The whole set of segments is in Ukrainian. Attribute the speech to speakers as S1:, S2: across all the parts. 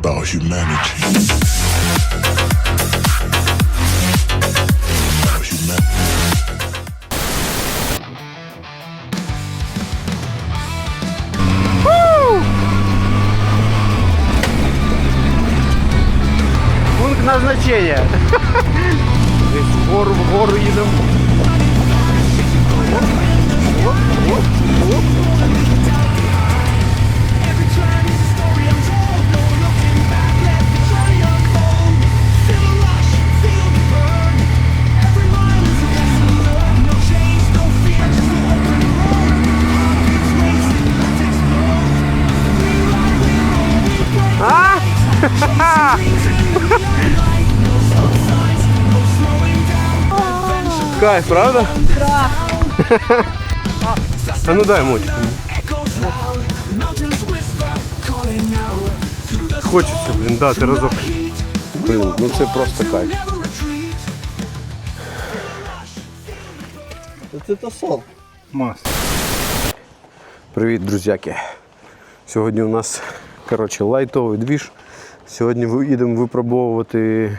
S1: about humanity.
S2: Пункт назначения. Десь вгору, вгору їдемо. Оп, Кайф, правда? Да. А ну дай мотик. Хочеться, блін, дати разок. Блін, ну це просто кайф.
S3: Це то сон.
S2: Мас. Привіт, друзяки. Сьогодні у нас коротше, лайтовий двіж. Сьогодні їдемо випробовувати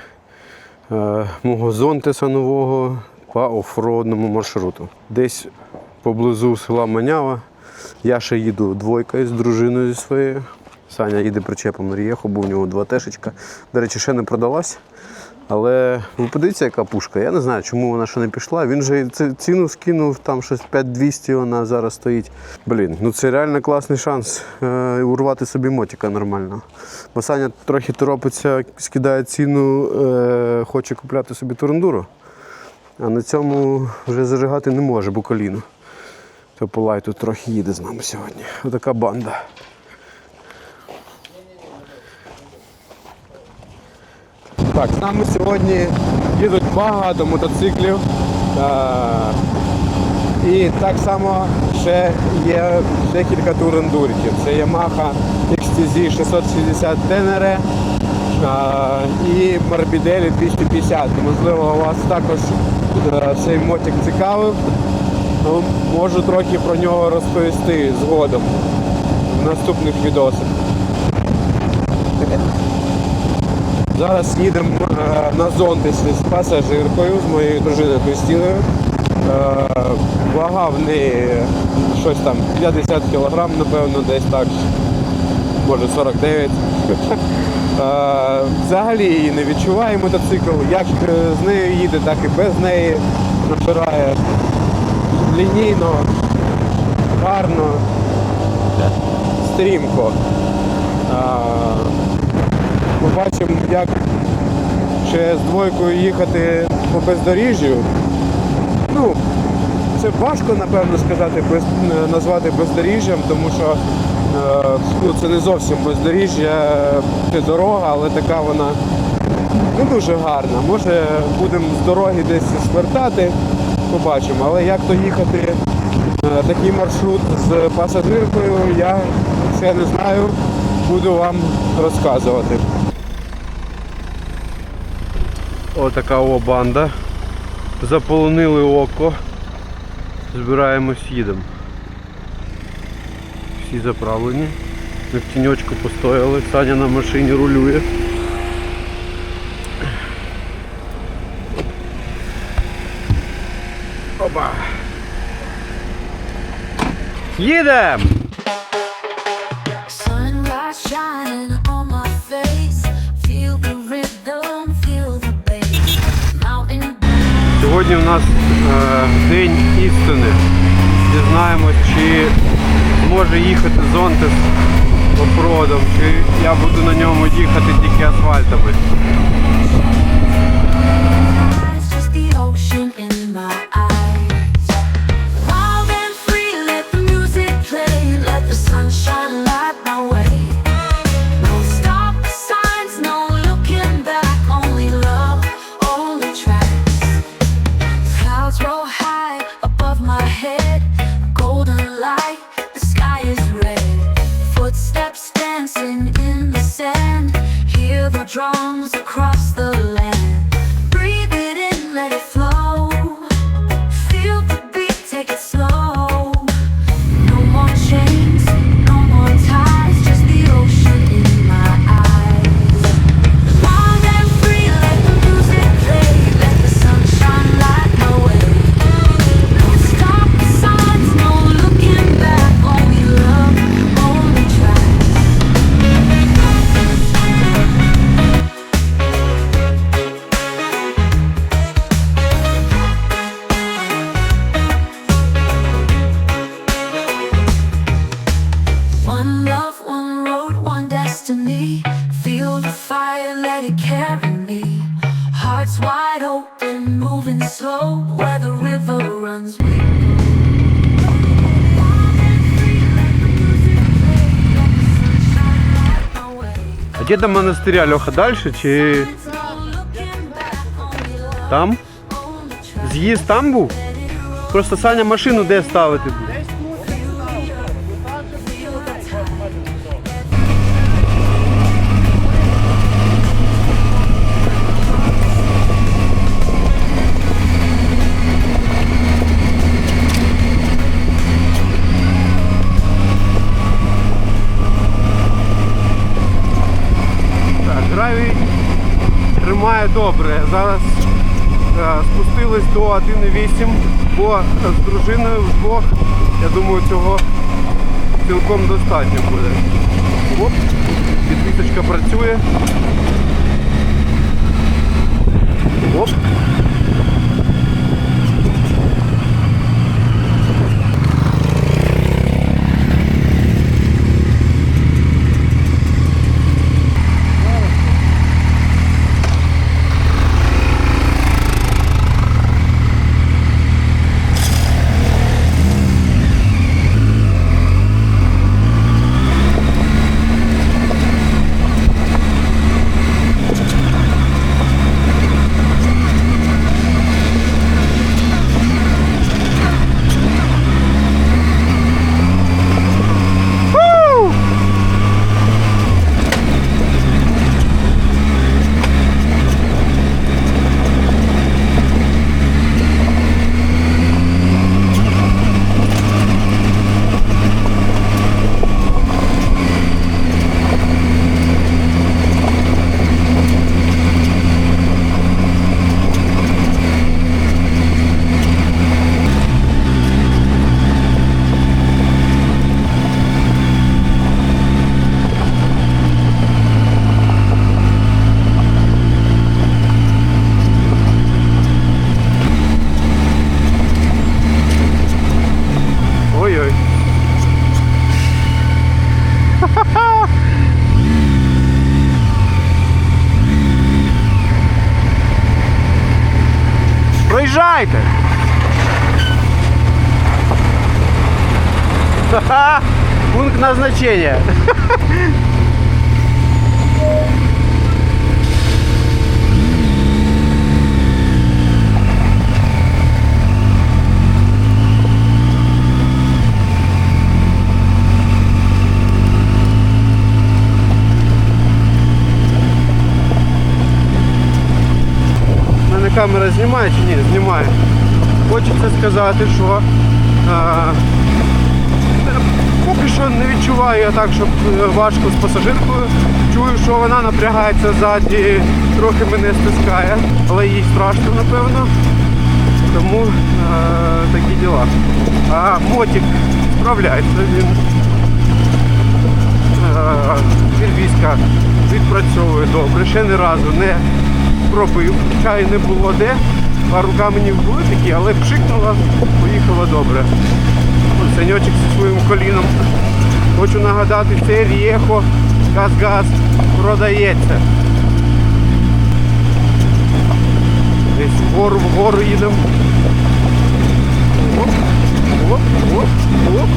S2: е, мого зонтеса нового по оффроудному маршруту. Десь поблизу села Манява. Я ще їду двойкою з дружиною зі своєю. Саня їде причепом на Рієху, був у нього два тешечка. До речі, ще не продалась. Але ви подивіться, яка пушка. Я не знаю, чому вона ще не пішла. Він же ціну скинув, там щось 5200 вона зараз стоїть. Блін, ну це реально класний шанс е, урвати собі мотика нормально. Бо Саня трохи торопиться, скидає ціну, е, хоче купляти собі турундуру. А на цьому вже зажигати не може, бо коліно. То по лайту трохи їде з нами сьогодні. Отака банда.
S4: Так, з нами сьогодні їдуть багато мотоциклів. Е, І так само ще є декілька турендуриків. Це Yamaha XTZ 660 Tenere і Morbidelli 250. Можливо, вас також цей мотик цікавив. Ну, Можу трохи про нього розповісти згодом в наступних відосах. Зараз їдемо е, на зонтисі з пасажиркою, з моєю дружиною Кристиною. Е, Вага в неї щось там 50 кг, напевно, десь так, може 49. Е, Взагалі її не відчуває мотоцикл. Як е, з нею їде, так і без неї набирає лінійно, гарно, стрімко. Е, Побачимо, як ще з двойкою їхати по бездоріжжю. Ну, це важко, напевно, сказати, без, назвати бездоріжжям, тому що ну, це не зовсім бездоріжжя, це дорога, але така вона не дуже гарна. Може будемо з дороги десь звертати, побачимо. Але як то їхати е, такий маршрут з пасажиркою, я ще не знаю, буду вам розказувати.
S2: Отака о банда. Заполонили око. Збираємось, їдемо. Всі заправлені. Ми в тіньочку постояли. Саня на машині рулює. Опа! Їдемо! Сьогодні в нас е, день істини. Дізнаємось, чи зможе їхати Зонтес офродом, чи я буду на ньому їхати тільки асфальтами.
S4: Де до монастиря, Льоха, далі чи там? З'їзд там був? Просто Саня машину де ставити тримає добре. Зараз е, спустились до 1,8, бо з дружиною вдвох, я думаю, цього цілком достатньо буде. Оп, підвісочка працює. Оп. Проїжджайте! Ха-ха! Пункт назначения. Камера знімає чи ні? Знімає. Хочеться сказати, що а, поки що не відчуваю я так, щоб е, важко з пасажиркою. Чую, що вона напрягається ззаді, трохи мене стискає, але їй страшно, напевно. Тому е, такі діла. А мотик справляється він. Е, Підвізка відпрацьовує добре, ще ні разу не пробив, хоча не було де. Пару каменів були такі, але пшикнула, поїхала добре. Саньочок зі своїм коліном. Хочу нагадати, це Рієхо газ-газ продається. Десь вгору вгору їдемо. Оп, оп, оп, оп.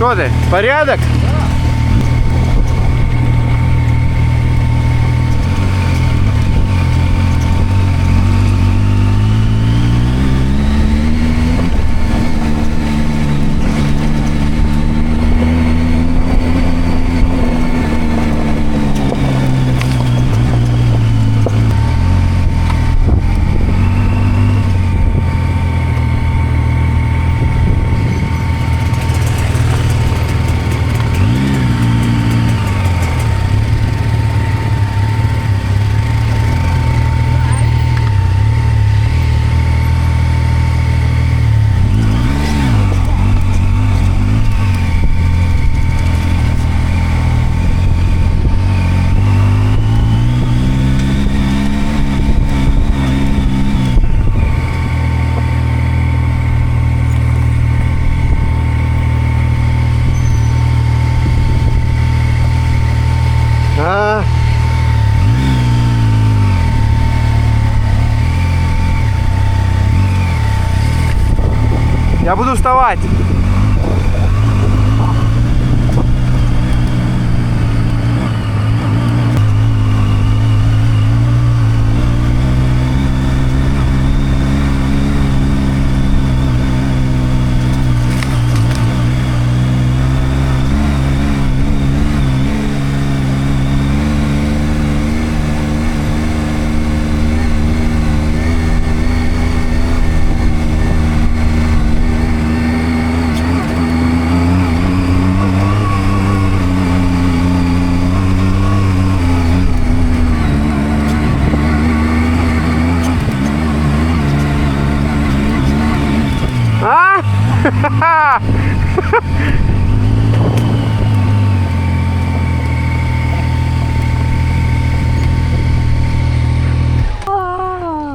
S4: Що ти? Порядок? А. Я буду вставать.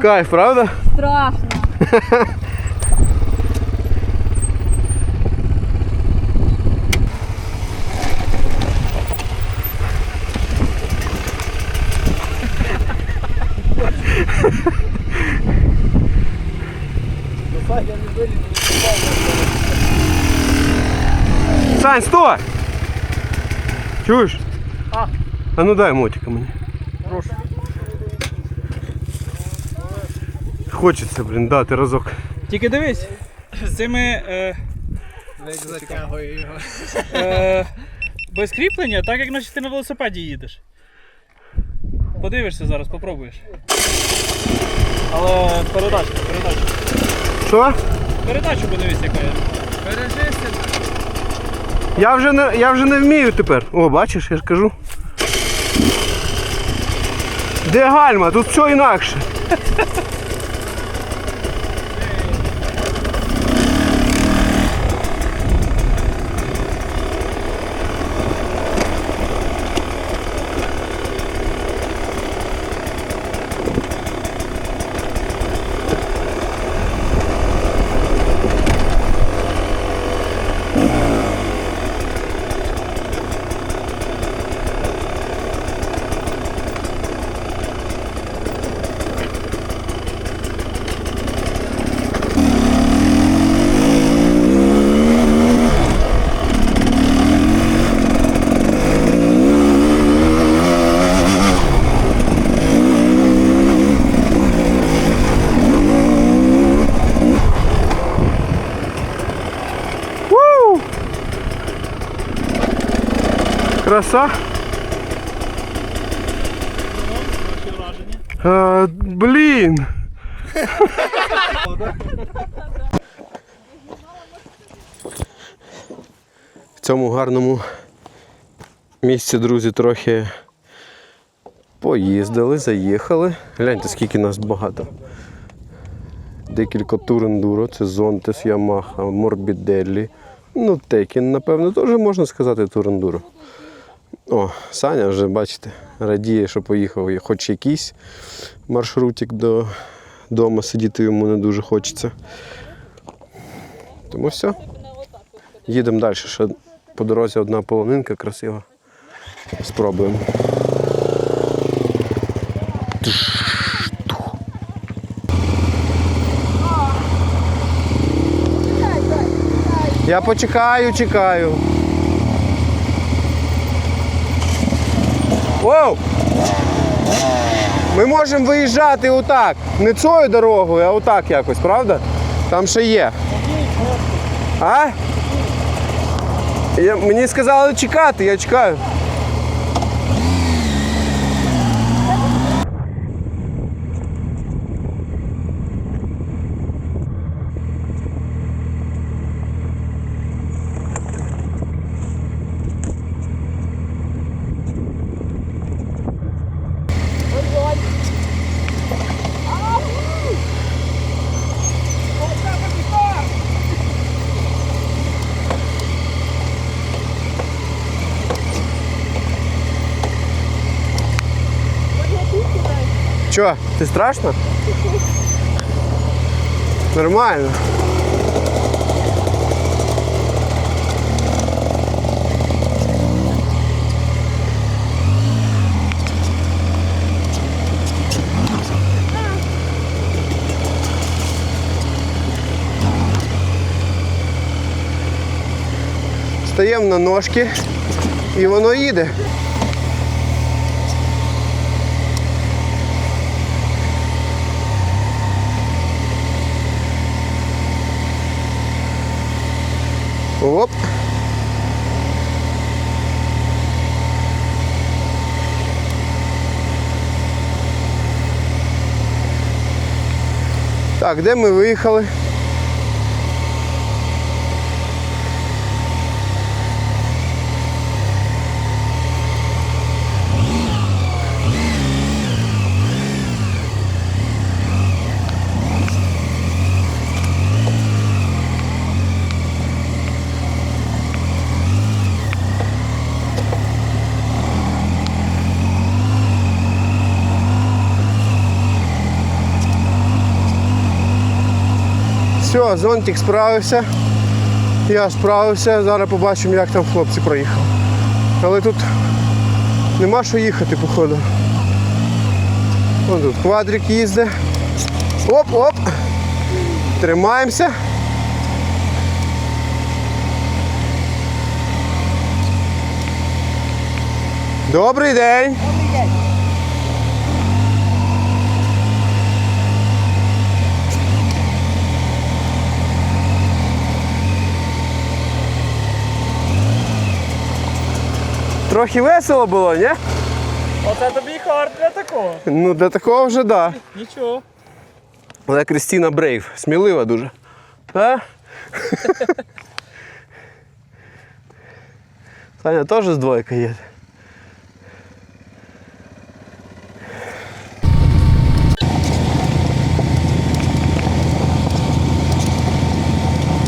S4: Кайф, правда?
S3: Страшно.
S4: Сань, стой! Чуєш? А. А ну дай мотика мені. Хочеться, блін, дати разок.
S5: Тільки дивись, з цими. Е, е, без кріплення, так як наче ти на велосипеді їдеш. Подивишся зараз, попробуєш. Але передачу, передачу.
S4: Що?
S5: Передачу подивись, яка є.
S4: Я вже не, я вже не вмію тепер. О, бачиш, я ж кажу. Де гальма? Тут все інакше. Краса. А, блін. В цьому гарному місці, друзі, трохи поїздили, заїхали. Гляньте, скільки нас багато. Декілька турендуро, це Зонтес, Ямаха, Морбіделлі. Ну, Текін, напевно, теж можна сказати турендуро. О, Саня вже, бачите, радіє, що поїхав хоч якийсь маршрутик до дому, сидіти йому не дуже хочеться. Тому все. Їдемо далі. Ще по дорозі одна полонинка красива. Спробуємо. Я почекаю, чекаю. Воу! Ми можемо виїжджати отак. Не цією дорогою, а отак якось, правда? Там ще є. А? Я, мені сказали чекати, я чекаю. Чо, ти страшно? Нормально. Стаємо на ножки і воно їде. Так, де ми виїхали? Все, зонтик справився. Я справився. Зараз побачимо, як там хлопці проїхали. Але тут нема що їхати, походу. Вон тут квадрик їздить. Оп-оп. Тримаємося. Добрий день. Трохи весело було, ні?
S5: Оце тобі хард для такого.
S4: Ну, для такого вже да.
S5: Нічого.
S4: Але Крістіна Брейв, смілива дуже. А? Саня теж з двойка є.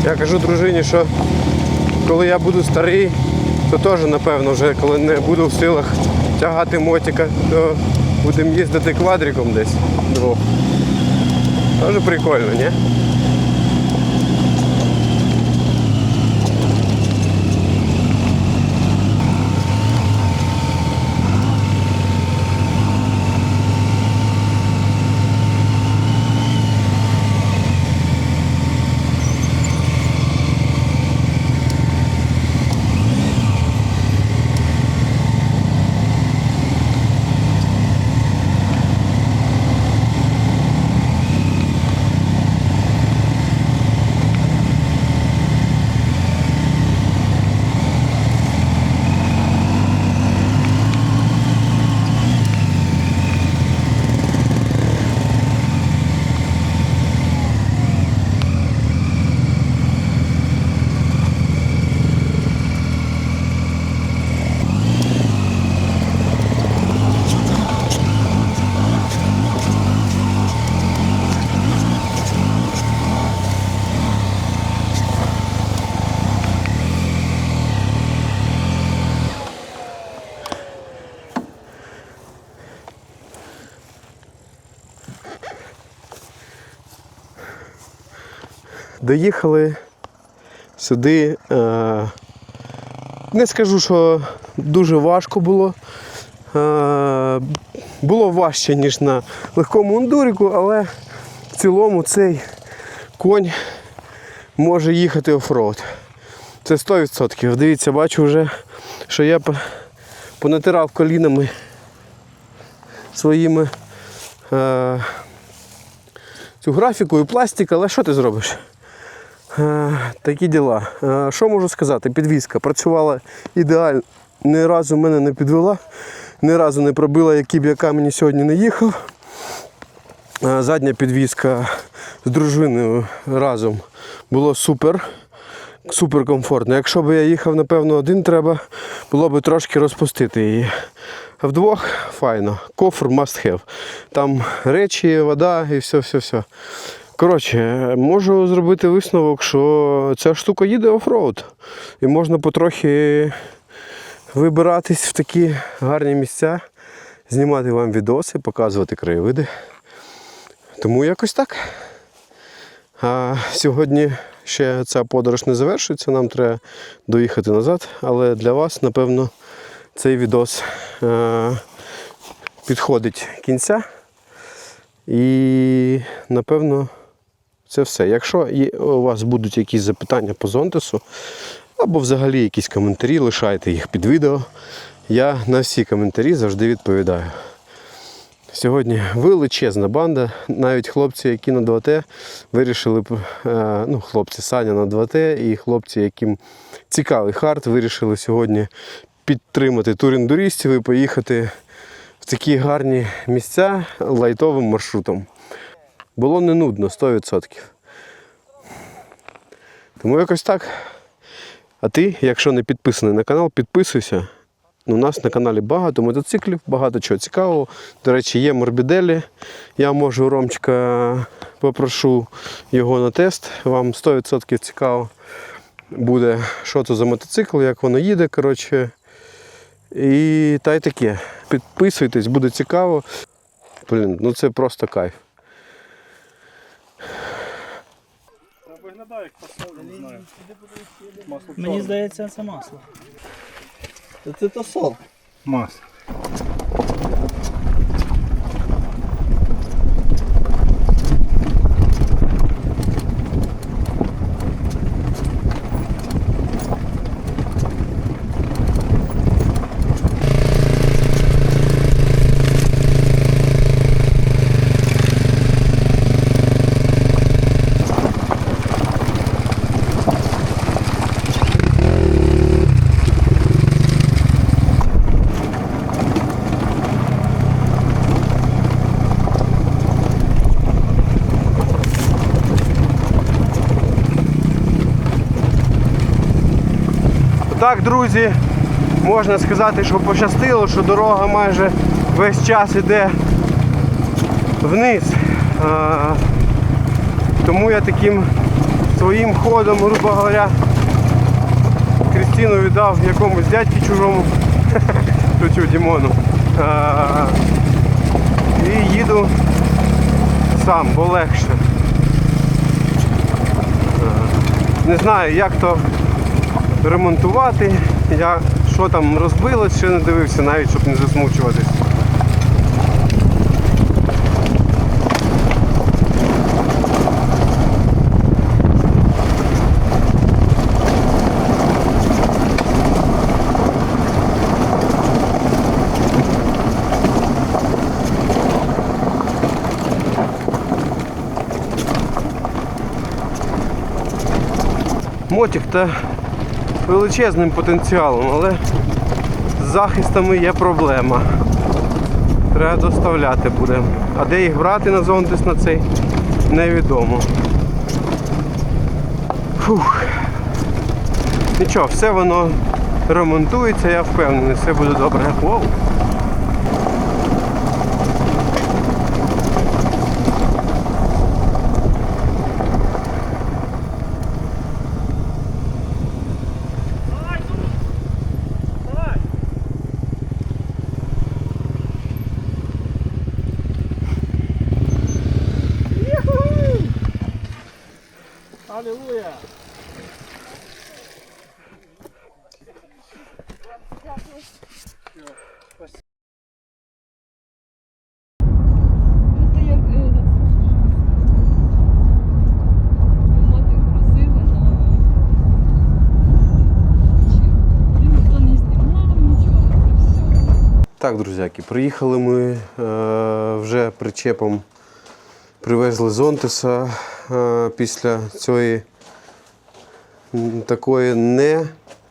S4: Я кажу дружині, що коли я буду старий, то теж, напевно, вже коли не буду в силах тягати мотика, то будемо їздити квадриком десь двох. Теж прикольно, не? Доїхали сюди. Е, не скажу, що дуже важко було. Е, було важче, ніж на легкому ондуріку, але в цілому цей конь може їхати оффроуд. Це 100%. Дивіться, бачу вже, що я понатирав колінами своїми е, цю графіку і пластик, але що ти зробиш? Е, такі діла. Е, що можу сказати? Підвізка працювала ідеально. Ні разу мене не підвела, ні разу не пробила, які б я камені сьогодні не їхав. Е, Задня підвізка з дружиною разом було супер. Супер комфортно. Якщо б я їхав, напевно, один треба, було б трошки розпустити її. Вдвох файно. Кофр must have. Там речі, вода і все, все, все. Коротше, можу зробити висновок, що ця штука їде офроуд. І можна потрохи вибиратись в такі гарні місця, знімати вам відоси, показувати краєвиди. Тому якось так. А сьогодні ще ця подорож не завершується, нам треба доїхати назад, але для вас, напевно, цей відос е- підходить кінця. І напевно це все. Якщо у вас будуть якісь запитання по Зонтесу, або взагалі якісь коментарі, лишайте їх під відео. Я на всі коментарі завжди відповідаю. Сьогодні величезна банда. Навіть хлопці, які на 2Т, вирішили, е, ну, хлопці Саня на 2Т і хлопці, яким цікавий хард, вирішили сьогодні підтримати туріндуристів і поїхати в такі гарні місця лайтовим маршрутом. Було не нудно 100%. Тому якось так. А ти, якщо не підписаний на канал, підписуйся. У нас на каналі багато мотоциклів, багато чого цікавого. До речі, є морбіделі. Я можу Ромчика попрошу його на тест. Вам 100% цікаво буде, що це за мотоцикл, як воно їде. Коротше. І та й таке. Підписуйтесь, буде цікаво. Блін, ну це просто кайф.
S5: Як поставлю, не знаю. Мені здається, це масло.
S3: Це то сол.
S5: Масло.
S4: Так, друзі, можна сказати, що пощастило, що дорога майже весь час іде вниз. Тому я таким своїм ходом, грубо говоря, Крістіну віддав якомусь дядьки чужому, тетю Дімону. І їду сам, бо легше. Не знаю, як то ремонтувати. Я що там розбилось, ще не дивився, навіть щоб не засмучуватись. Мотик та величезним потенціалом, але з захистами є проблема. Треба доставляти буде. А де їх брати на зонтис на цей, невідомо. Фух. Нічого, все воно ремонтується, я впевнений, все буде добре. Воу.
S5: Алілуя!
S6: Это як е, так, мати грузили на Чи ніхто не знімав, нічого, це все.
S4: Так, друзяки, приїхали ми е, вже причепом, привезли зонтиса е, після цієї такої не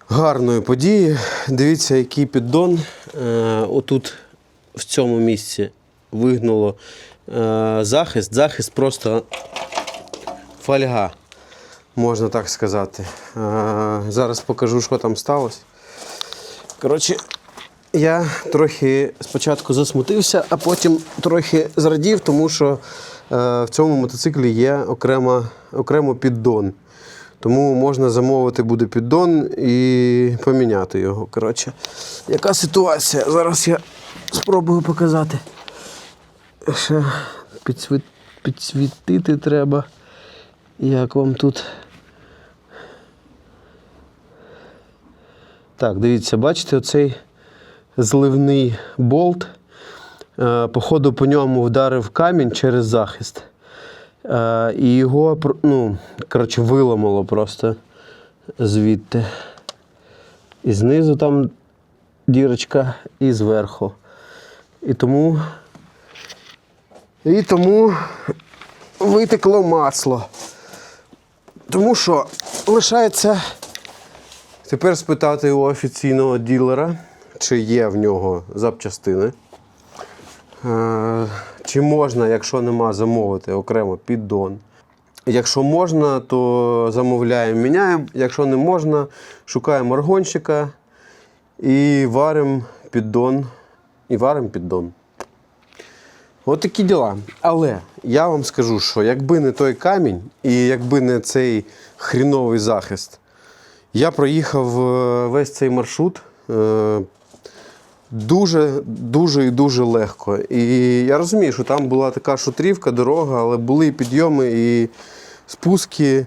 S4: гарної події. Дивіться, який піддон е, отут в цьому місці вигнуло е, захист. Захист просто фольга, можна так сказати. Е, зараз покажу, що там сталося. Коротше, я трохи спочатку засмутився, а потім трохи зрадів, тому що в цьому мотоциклі є окрема, окремо піддон. Тому можна замовити буде піддон і поміняти його. Коротше, яка ситуація? Зараз я спробую показати. Ще підсвіт, підсвітити треба. Як вам тут. Так, дивіться, бачите, оцей зливний болт. Е, Походу по ньому вдарив камінь через захист. Е, І його ну, коротше, виламало просто звідти. І знизу там дірочка, і зверху. І тому. І тому витекло масло. Тому що лишається тепер спитати у офіційного ділера, чи є в нього запчастини. Е, Чи можна, якщо нема, замовити окремо піддон. Якщо можна, то замовляємо, міняємо. Якщо не можна, шукаємо аргонщика і варимо піддон. І варимо піддон. От такі діла. Але я вам скажу, що якби не той камінь і якби не цей хріновий захист, я проїхав е, весь цей маршрут е, дуже, дуже і дуже легко. І я розумію, що там була така шутрівка, дорога, але були і підйоми, і спуски,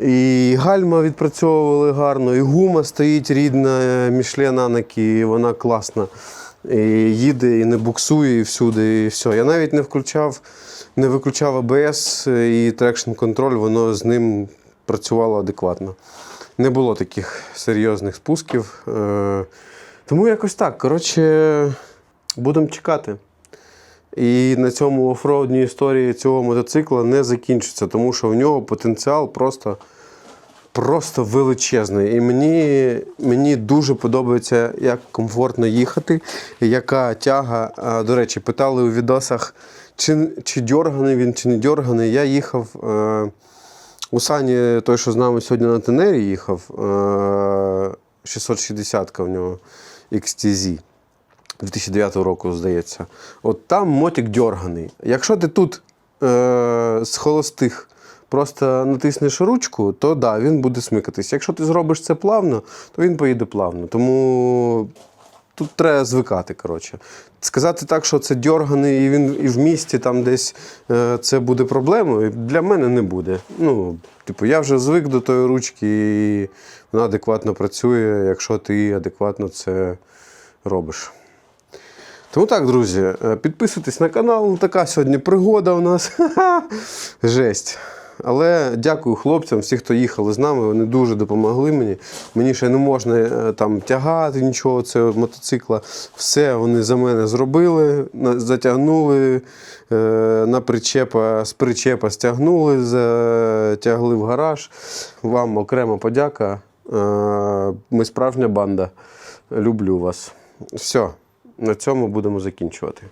S4: і гальма відпрацьовували гарно, і гума стоїть рідна Мішлен і вона класна. І їде, і не буксує, і всюди, і все. Я навіть не включав, не виключав АБС і трекшн контроль, воно з ним працювало адекватно. Не було таких серйозних спусків. Тому якось так. Коротше, будемо чекати. І на цьому офроудній історії цього мотоцикла не закінчиться, тому що в нього потенціал просто, просто величезний. І мені, мені дуже подобається, як комфортно їхати, яка тяга. До речі, питали у відосах, чи, чи дьорганий він, чи не дьорганий. Я їхав. Е, у Сані, той, що з нами сьогодні на тенері їхав, е, 660 в нього XTZ. 2009 року, здається. От там мотик дьорганий. Якщо ти тут е, з холостих просто натиснеш ручку, то да, він буде смикатись. Якщо ти зробиш це плавно, то він поїде плавно. Тому тут треба звикати. коротше. Сказати так, що це дьорганий, і він і в місті там десь е, це буде проблемою, для мене не буде. Ну, типу, я вже звик до тої ручки, і вона адекватно працює, якщо ти адекватно це робиш. Тому так, друзі, е, підписуйтесь на канал. Така сьогодні пригода у нас. Жесть. Але дякую хлопцям, всі, хто їхали з нами, вони дуже допомогли мені. Мені ще не можна е, там тягати нічого цього мотоцикла. Все вони за мене зробили, затягнули е, на причепа, з причепа стягнули, затягли в гараж. Вам окрема подяка. Е, Ми справжня банда. Люблю вас. Все, на цьому будемо закінчувати.